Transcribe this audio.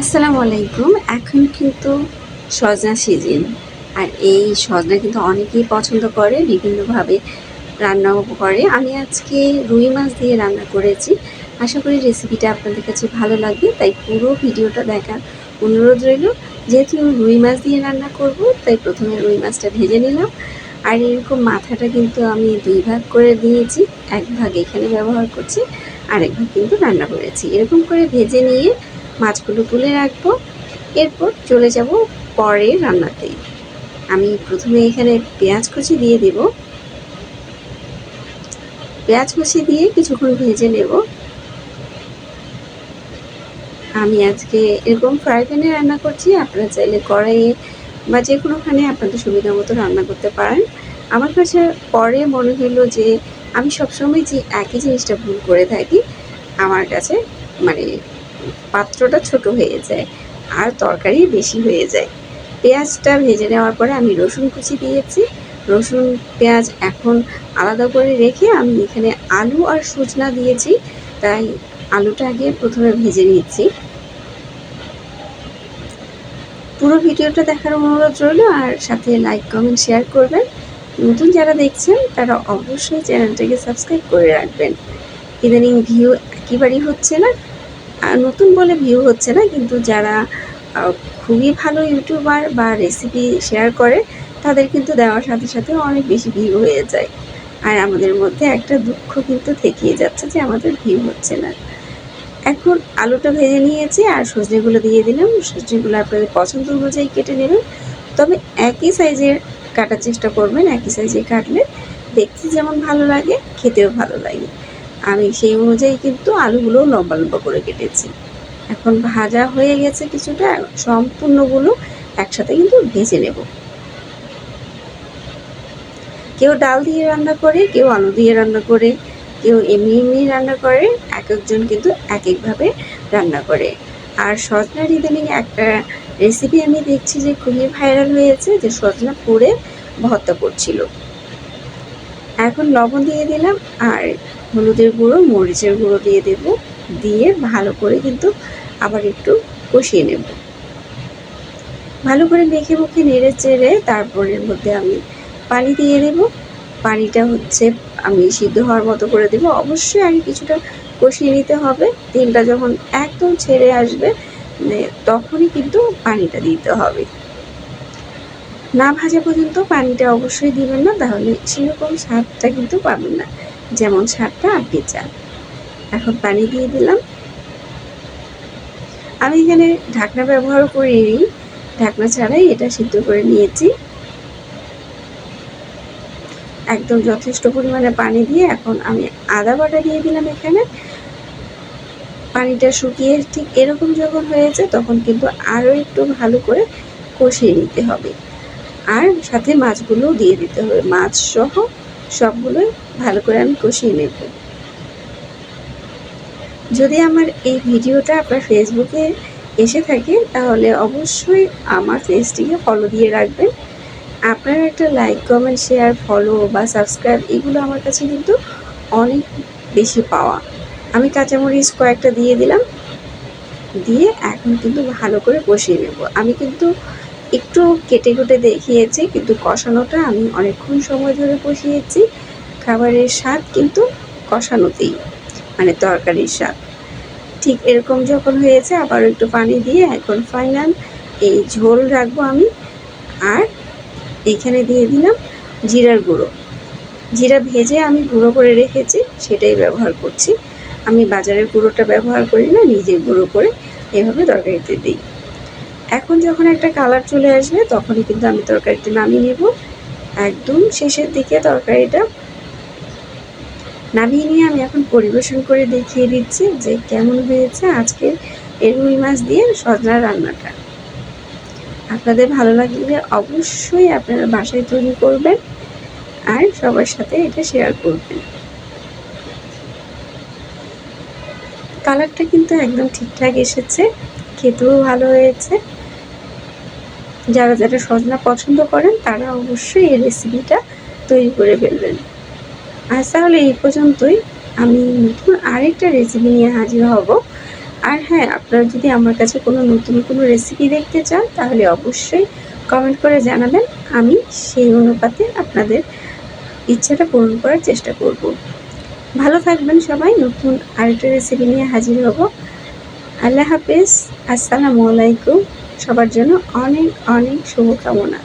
আসসালামু আলাইকুম। এখন কিন্তু সজনা সিজন। আর এই সজনা কিন্তু অনেকেই পছন্দ করে, বিভিন্নভাবে রান্নাও করে। আমি আজকে রুই মাছ দিয়ে রান্না করেছি। আশা করি রেসিপিটা আপনাদের কাছে ভালো লাগবে, তাই পুরো ভিডিওটা দেখার অনুরোধ রইল। যেহেতু রুই মাছ দিয়ে রান্না করব, তাই প্রথমে রুই মাছটা ভেজে নিলাম। আর এরকম মাথাটা কিন্তু আমি দুই ভাগ করে দিয়েছি, এক ভাগ এখানে ব্যবহার করছি, আরেক ভাগ কিন্তু রান্না করেছি। এরকম করে ভেজে নিয়ে মাছগুলো তুলে রাখব। এরপর চলে যাব পরে রান্নাতে আমি প্রথমে এখানে পেঁয়াজ কুচি দিয়ে দেব। পেঁয়াজ কুচি দিয়ে কিছুক্ষণ ভেজে নেব। আমি আজকে এরকম ফ্রাই প্যানে রান্না করছি। আপনারা চাইলে কড়াইয়ে বা যে কোনোখানে আপনাদের সুবিধা মতো রান্না করতে পারেন। আমার কাছে পরে মনে হলো যে আমি সবসময় যে একই জিনিসটা ভুল করে থাকি, আমার কাছে মানে পাত্রটা ছোট হয়ে যায় আর তরকারি বেশি হয়ে যায়। পেঁয়াজটা ভেজে নেওয়ার পরে আমি রসুন কুচি দিয়েছি। রসুন, পেঁয়াজ এখন আলাদা করে রেখে আমি এখানে আলু আর সজনা দিয়েছি। তাই আলুটা আগে প্রথমে ভেজে নিচ্ছি। পুরো ভিডিওটা দেখার অনুরোধ রইল আর সাথে লাইক, কমেন্ট, শেয়ার করবেন। নতুন যারা দেখছেন, তারা অবশ্যই চ্যানেলটাকে সাবস্ক্রাইব করে রাখবেন। ইদানিং ভিউ একেবারেই হচ্ছে না। নতুন বলে ভিউ হচ্ছে না, কিন্তু যারা খুবই ভালো ইউটিউবার বা রেসিপি শেয়ার করে, তাদের কিন্তু দেওয়ার সাথে সাথে অনেক বেশি ভিউ হয়ে যায়। আর আমাদের মধ্যে একটা দুঃখ কিন্তু থেকেই যাচ্ছে যে আমাদের ভিউ হচ্ছে না। এখন আলুটা ভেজে নিয়েছি, আর সজনেগুলো দিয়ে দিলাম। সজনেগুলো আপনাদের পছন্দ অনুযায়ী কেটে নেবেন। তবে একই সাইজের কাটার চেষ্টা করবেন, একই সাইজে কাটলে দেখতে যেমন ভালো লাগে, খেতেও ভালো লাগে। আমি সেই অনুযায়ী কিন্তু আলুগুলো লম্বা লম্বা করে কেটেছি। এখন ভাজা হয়ে গেছে কিছুটা, সম্পূর্ণগুলো একসাথে কিন্তু ভেজে নেব। কেউ ডাল দিয়ে রান্না করে, কেউ আলু দিয়ে রান্না করে, কেউ এমনি এমনি রান্না করে, এক একজন কিন্তু এক একভাবে রান্না করে। আর সজনার ইদানিং একটা রেসিপি আমি দেখছি যে খুবই ভাইরাল হয়েছে, যে সজনা পুড়ে ভর্তা করছিল। এখন লবণ দিয়ে দিলাম আর হলুদের গুঁড়ো, মরিচের গুঁড়ো দিয়ে দেব। দিয়ে ভালো করে কিন্তু আবার একটু কষিয়ে নেব। ভালো করে মেখে মুখে নেড়ে চেড়ে তারপরের মধ্যে আমি পানি দিয়ে দেব। পানিটা হচ্ছে আমি সিদ্ধ হওয়ার মতো করে দেব। অবশ্যই আগে কিছুটা কষিয়ে নিতে হবে। তেলটা যখন একদম ছেড়ে আসবে মানে তখনই কিন্তু পানিটা দিতে হবে। না ভাজা পর্যন্ত পানিটা অবশ্যই দিবেন না, তাহলে সেরকম স্বাদটা কিন্তু পাবেন না। যেমন স্বাদটা আপনি চান এখন পানি দিয়ে দিলাম। আমি এখানে ঢাকনা ব্যবহার করিনি। ঢাকনা ছাড়াই এটা সিদ্ধ করে নিয়েছি। একদম যথেষ্ট পরিমাণে পানি দিয়ে এখন আমি আদা বাটা দিয়ে দিলাম এখানে। পানিটা শুকিয়ে ঠিক এরকম যখন হয়েছে তখন কিন্তু আরও একটু ভালো করে কষিয়ে নিতে হবে। আর সাথে মাছগুলোও দিয়ে দিতে হবে। মাছ সহ সবগুলোই ভালো করে আমি কষিয়ে নেব। যদি আমার এই ভিডিওটা আপনার ফেসবুকে এসে থাকে, তাহলে অবশ্যই আমার পেজটিকে ফলো দিয়ে রাখবেন। আপনার একটা লাইক কমেন্ট শেয়ার ফলো বা সাবস্ক্রাইব এগুলো আমার কাছে কিন্তু অনেক বেশি পাওয়া। আমি কাঁচামরিচ কয়েকটা দিয়ে দিলাম, দিয়ে এখন কিন্তু ভালো করে কষিয়ে নেব। আমি কিন্তু একটু কেটে কেটে দেখিয়েছি, কিন্তু কষানোটা আমি অনেকক্ষণ সময় ধরে কষিয়েছি খাবারের স্বাদ কিন্তু কষানোতেই মানে তরকারির স্বাদ। ঠিক এরকম যখন হয়েছে আবার একটু পানি দিয়ে এখন ফাইনাল এই ঝোল রাখব আমি। আর এখানে দিয়ে দিলাম জিরার গুঁড়ো। জিরা ভেজে আমি গুঁড়ো করে রেখেছি, সেটাই ব্যবহার করছি। আমি বাজারের গুঁড়োটা ব্যবহার করি না, নিজে গুঁড়ো করে এভাবে তরকারিতে দিই। এখন যখন একটা কালার চলে আসবে, তখনই কিন্তু আমি তরকারিটা নামিয়ে নেব। একদম শেষের দিকে তরকারিটা নামিয়ে নিয়ে আমি এখন পরিবেশন করে দেখিয়ে দিচ্ছি যে কেমন হয়েছে আজকের এই রুই মাছ দিয়ে সজনা রান্নাটা। আপনাদের ভালো লাগলে অবশ্যই আপনারা বাসায় তৈরি করবেন আর সবার সাথে এটা শেয়ার করবেন। কালারটা কিন্তু একদম ঠিকঠাক এসেছে, খেতেও ভালো হয়েছে। যারা যারা সজনা পছন্দ করেন, তারা অবশ্যই এই রেসিপিটা তৈরি করে ফেলবেন। আজ তাহলে এই পর্যন্তই। আমি নতুন আরেকটা রেসিপি নিয়ে হাজির হব। আর হ্যাঁ আপনারা যদি আমার কাছে কোনো নতুন কোনো রেসিপি দেখতে চান, তাহলে অবশ্যই কমেন্ট করে জানাবেন। আমি সেই অনুপাতে আপনাদের ইচ্ছাটা পূরণ করার চেষ্টা করব। ভালো থাকবেন সবাই। নতুন আরেকটা রেসিপি নিয়ে হাজির হব। আল্লাহ হাফেজ। আসসালামু আলাইকুম। সবার জন্য অনেক অনেক শুভকামনা।